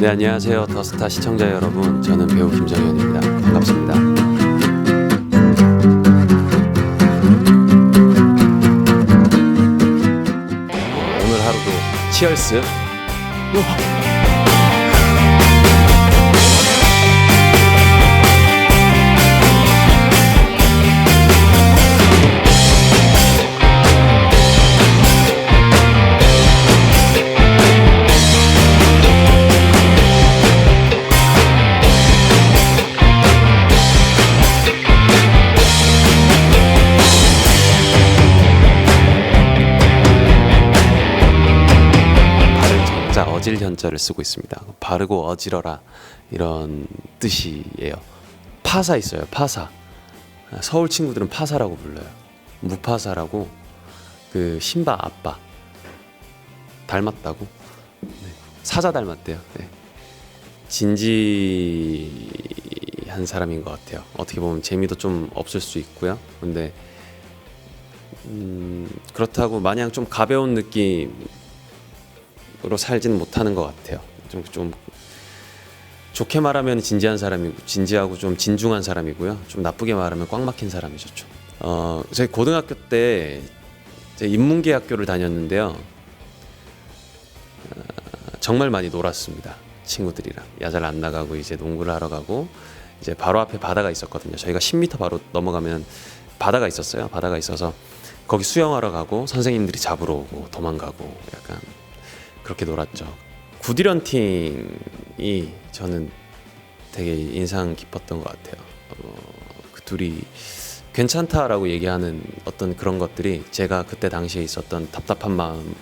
네 안녕하세요. 더스타 시청자 여러분. 저는 배우 김정현입니다. 반갑습니다. 오늘 하루도 치얼스? 바를 어질 현자를 쓰고 있습니다. 바르고 어지러라 이런 뜻이에요. 파사 있어요. 파사. 서울 친구들은 파사라고 불러요. 무파사라고 그 신바 아빠 닮았다고 네. 사자 닮았대요. 네. 진지한 사람인 것 같아요. 어떻게 보면 재미도 좀 없을 수 있고요. 근데 음, 그렇다고 마냥 좀 가벼운 느낌 으로 살지는 못하는 것 같아요. 좀, 좀 좋게 말하면 진지한 사람이고 진지하고 좀 진중한 사람이고요. 좀 나쁘게 말하면 꽉 막힌 사람이죠. 좀. 어, 저희 고등학교 때 인문계 학교를 다녔는데요. 어, 정말 많이 놀았습니다. 친구들이랑 야잘 안 나가고 이제 농구를 하러 가고 이제 바로 앞에 바다가 있었거든요. 저희가 10m 바로 넘어가면 바다가 있었어요. 바다가 있어서 거기 수영하러 가고 선생님들이 잡으러 오고 도망가고 약간 그렇게 놀았죠. 구디런팅이 저는 되게 인상 깊었던 것 같아요. 어, 그 둘이 괜찮다라고 얘기하는 어떤 그런 것들이 제가 그때 당시에 있었던 답답한 마음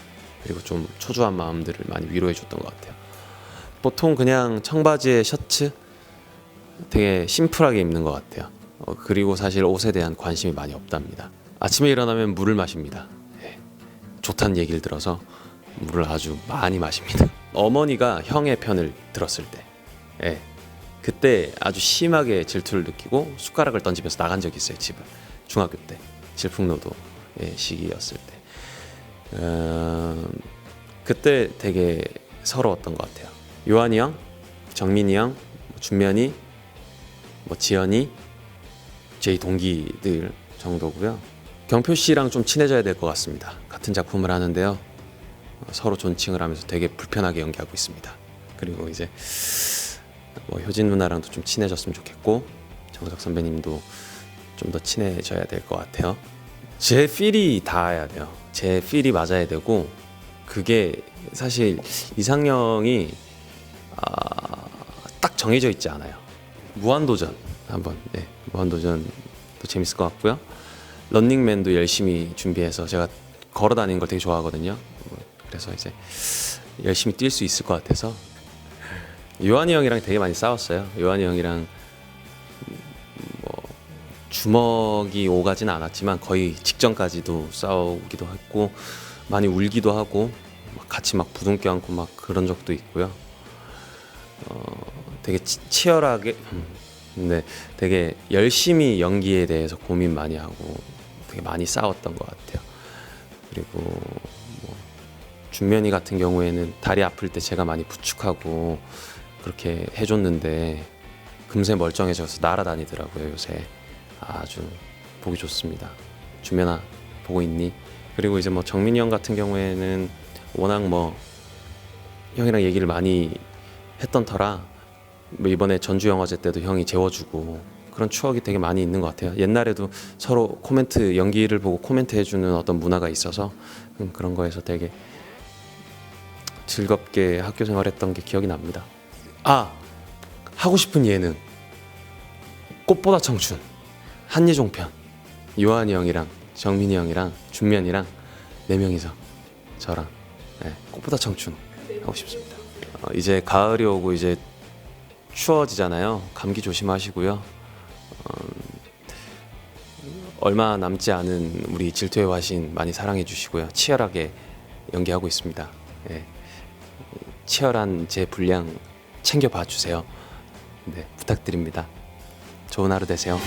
그리고 좀 초조한 마음들을 많이 위로해 줬던 것 같아요. 보통 그냥 청바지에 셔츠 되게 심플하게 입는 것 같아요. 어, 그리고 사실 옷에 대한 관심이 많이 없답니다. 아침에 일어나면 물을 마십니다. 예. 좋다는 얘기를 들어서 물을 아주 많이 마십니다. 어머니가 형의 편을 들었을 때, 예. 그때 아주 심하게 질투를 느끼고 숟가락을 던지면서 나간 적이 있어요 집을. 중학교 때. 질풍노도 의 시기였을 때. 어, 그때 되게 서러웠던 것 같아요. 요한이 형, 정민이 형, 뭐 준면이, 뭐 지연이 제 동기들 정도고요. 경표 씨랑 좀 친해져야 될 것 같습니다. 같은 작품을 하는데요. 어, 서로 존칭을 하면서 되게 불편하게 연기하고 있습니다 그리고 이제 뭐 효진 누나랑도 좀 친해졌으면 좋겠고 정석 선배님도 좀 더 친해져야 될 것 같아요. 제 필이 닿아야 돼요. 제 필이 맞아야 되고 그게 사실 이상형이 아, 딱 정해져 있지 않아요. 무한도전 한번 네, 무한도전도 재밌을 것 같고요. 런닝맨도 열심히 준비해서 제가 걸어 다니는 걸 되게 좋아하거든요. 뭐, 그래서 이제 열심히 뛸 수 있을 것 같아서 요한이 형이랑 되게 많이 싸웠어요. 요한이 형이랑 뭐 주먹이 오가진 않았지만 거의 직전까지도 싸우기도 했고 많이 울기도 하고 막 같이 막 부둥 껴안고 막 그런 적도 있고요. 어, 되게 치, 치열하게 음, 근데 되게 열심히 연기에 대해서 고민 많이 하고 되게 많이 싸웠던 것 같아요. 그리고 뭐 준면이 같은 경우에는 다리 아플 때 제가 많이 부축하고 그렇게 해줬는데 금세 멀쩡해져서 날아다니더라고요 요새. 아주 보기 좋습니다. 주면아 보고 있니? 그리고 이제 뭐 정민이 형 같은 경우에는 워낙 뭐 형이랑 얘기를 많이 했던 터라 뭐 이번에 전주 영화제 때도 형이 재워주고 그런 추억이 되게 많이 있는 것 같아요. 옛날에도 서로 코멘트 연기를 보고 코멘트 해주는 어떤 문화가 있어서 음, 그런 거에서 되게 즐겁게 학교 생활했던 게 기억이 납니다. 아 하고 싶은 예능 꽃보다 청춘 한예종 편 요한이 형이랑 정민이 형이랑 준면이랑 네 명이서 저랑 네, 꽃보다 청춘 하고 싶습니다. 어, 이제 가을이 오고 이제 추워지잖아요. 감기 조심하시고요. 어, 얼마 남지 않은 우리 질투의 화신 많이 사랑해 주시고요. 치열하게 연기하고 있습니다. 예. 치열한 제 분량 챙겨봐 주세요. 네, 부탁드립니다. 좋은 하루 되세요.